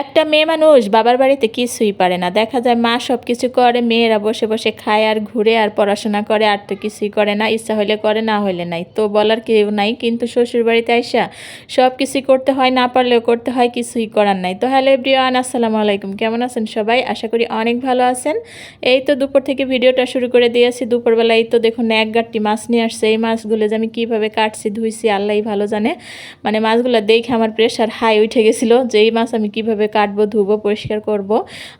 একটা মেয়ে মানুষ, বাবার বাড়িতে কিছুই পারে না। দেখা যায় মা সব কিছু করে, মেয়েরা বসে বসে খায় আর ঘুরে আর পড়াশোনা করে আর তো কিছুই করে না, ইচ্ছা হলে করে, না হলে নাই। তো বলার কেউ নাই, কিন্তু শ্বশুর বাড়িতে আইসা সব কিছুই করতে হয়, না পারলেও করতে হয়, কিছুই করার নাই। তো হ্যালো এভরিওয়ান, আসসালামু আলাইকুম। কেমন আছেন সবাই? আশা করি অনেক ভালো আছেন। এই তো দুপুর থেকে ভিডিওটা শুরু করে দিয়েছি। দুপুরবেলা এই তো দেখুন এক গাঁটটি মাছ নিয়ে আসছে। এই মাছগুলো যে আমি কীভাবে কাটছি, ধুইছি, আল্লাহই ভালো জানে। মানে মাছগুলো দেখে আমার প্রেশার হাই উঠে গেছিল যে এই মাছ আমি কীভাবে কাটবো, ধুবো, পরিষ্কার করব।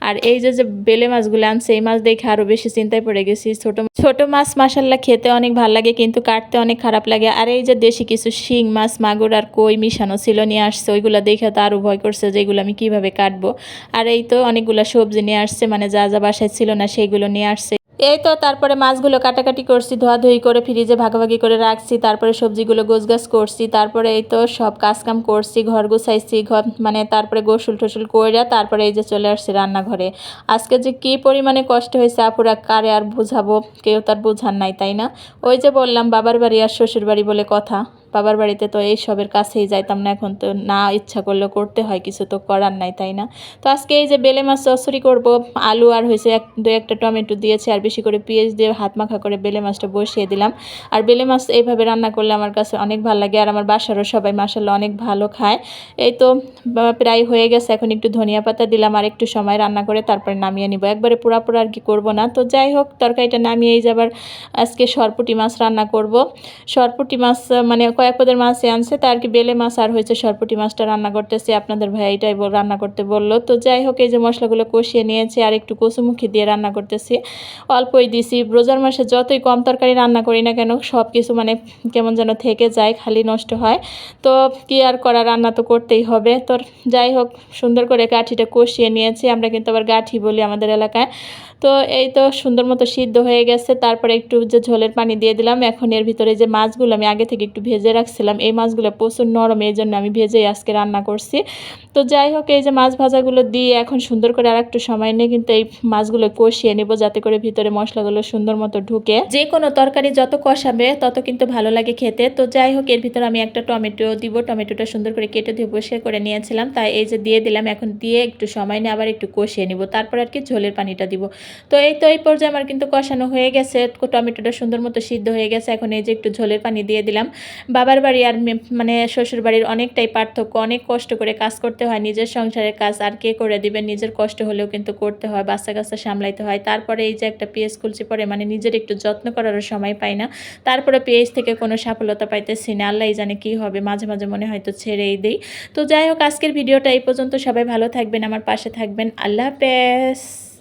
আর এই যে যে বেলে মাছগুলো আনছে, এই মাছ দেখে আরও বেশি চিন্তায় পড়ে গেছি। ছোট ছোট মাছ মাসাল্লা খেতে অনেক ভালো লাগে, কিন্তু কাটতে অনেক খারাপ লাগে। আর এই যে দেশি কিছু শিং মাছ, মাগুর আর কই মিশানো ছিল, নিয়ে আসছে, ওইগুলো দেখে তো আরও ভয় করছে যে এগুলো আমি কীভাবে কাটবো। আর এই তো অনেকগুলো সবজি নিয়ে আসছে মানে যা যা বাসায় ছিল না সেইগুলো নিয়ে আসছে। এই তো, তারপরে মাছগুলো কাটাকাটি করছি, ধোয়াধুয়ি করে ফ্রিজে ভাগাভাগি করে রাখছি, তারপরে সবজিগুলো গোছগাছ করছি, তারপরে এই তো সব কাজকাম করছি, ঘর গুছাইছি, ঘর মানে তারপরে গোসল টোসল করে তারপরে এই যে চলে আসছি রান্নাঘরে। আজকে যে কী পরিমাণে কষ্ট হয়েছে আপুরা, কারে আর বুঝাবো? কেউ তার বোঝার নাই, তাই না? ওই যে বললাম, বাবার বাড়ি আর শ্বশুর বাড়ি বলে কথা। বাবার বাড়িতে তো এই সবের কাছেই যাইতাম না, এখন তো না ইচ্ছা করলে করতে হয়, কিছু তো করার নাই, তাই না? তো আজকে এই যে বেলে মাছ চচ্চড়ি করব, আলু আর হয়েছে এক, দু একটা টমেটো দিয়েছে, আর বেশি করে পেঁয়াজ দিয়ে হাত মাখা করে বেলে মাছটা বসিয়ে দিলাম। আর বেলে মাছ এইভাবে রান্না করলে আমার কাছে অনেক ভালো লাগে, আর আমার বাসারও সবাই মাসাল্লাহ অনেক ভালো খায়। এই তো প্রায় হয়ে গেছে, এখন একটু ধনিয়া পাতা দিলাম, আর একটু সময় রান্না করে তারপরে নামিয়ে নিব। একবারে পুরাপুরা আর কি করব না, তো যাই হোক, তরকারিটা নামিয়েই যাবার আজকে সরপুটি মাছ রান্না করব। সরপুটি মাছ মানে কয়েক পদের মাছ আনছে, তার কি বেলে মাছ আর হয়েছে সরপুটি মাছটা রান্না করতেছি? আপনাদের ভাই এটাই রান্না করতে বলল। তো যাই হোক, এই যে মশলাগুলো কষিয়ে নিয়েছি আর একটু কচুমুখি দিয়ে রান্না করতেছি। অল্পই দিছি। রোজার মাসে যতই কম তরকারি রান্না করি না কেন সব কিছু মানে কেমন যেন থেকে যায়, খালি নষ্ট হয়। তো কি আর করা, রান্না তো করতেই হবে। তো যাই হোক, সুন্দর করে গাঠিটা কষিয়ে নিয়েছি। আমরা কিন্তু আবার গাঠি বলি আমাদের এলাকায়। তো এই তো সুন্দর মতো সিদ্ধ হয়ে গেছে। তারপরে একটু যে ঝোলের পানি দিয়ে দিলাম, এখন এর ভিতরে যে মাছগুলো আমি আগে থেকে একটু ভেজে রাখছিলাম, এই মাছগুলো প্রচুর নরম, এই জন্য আমি ভেজেই আজকে রান্না করছি। তো যাই হোক, এই যে মাছ ভাজাগুলো দিয়ে এখন সুন্দর করে আর একটু সময় নিয়ে কিন্তু এই মাছগুলো কষিয়ে নেব, যাতে করে ভিতরে মশলাগুলো সুন্দর মতো ঢুকে। যে কোনো তরকারি যত কষাবে, তত কিন্তু ভালো লাগে খেতে। তো যাই হোক, এর ভিতরে আমি একটা টমেটো দিব। টমেটোটা সুন্দর করে কেটে ধুয়ে পরিষ্কার করে নিয়েছিলাম। তাই এই যে দিয়ে দিলাম, এখন দিয়ে একটু সময় নিয়ে আবার একটু কষিয়ে নিব। তারপর আর কি ঝোলের পানিটা দিব। তো এই তো এই পর্যায়ে আমার কিন্তু কষানো হয়ে গেছে। টমেটোটা সুন্দর মতো সিদ্ধ হয়ে গেছে। এখন এই যে একটু ঝোলের পানি দিয়ে দিলাম। বাবার বাড়ি আর মানে শ্বশুর বাড়ির অনেকটাই পার্থক্য। অনেক কষ্ট করে কাজ করতে হয়, নিজের সংসারের কাজ। আর কে করে দিবে? নিজের কষ্ট হলেও কিন্তু করতে হয়, বাচ্চা কাচ্চা সামলাইতে হয়। তারপরে এই যে একটা পেঁয়াজ কুলচি পরে মানে নিজের একটু যত্ন করারও সময় পাই না। তারপরে পেঁয়াজ থেকে কোনো সফলতা পাইতেছি না। আল্লাহ জানে কি হবে। মাঝে মাঝে মনে হয়তো ছেড়েই দিই। তো যাই হোক, আজকের ভিডিওটা এই পর্যন্ত। সবাই ভালো থাকবেন, আমার পাশে থাকবেন। আল্লাহ হাফেজ।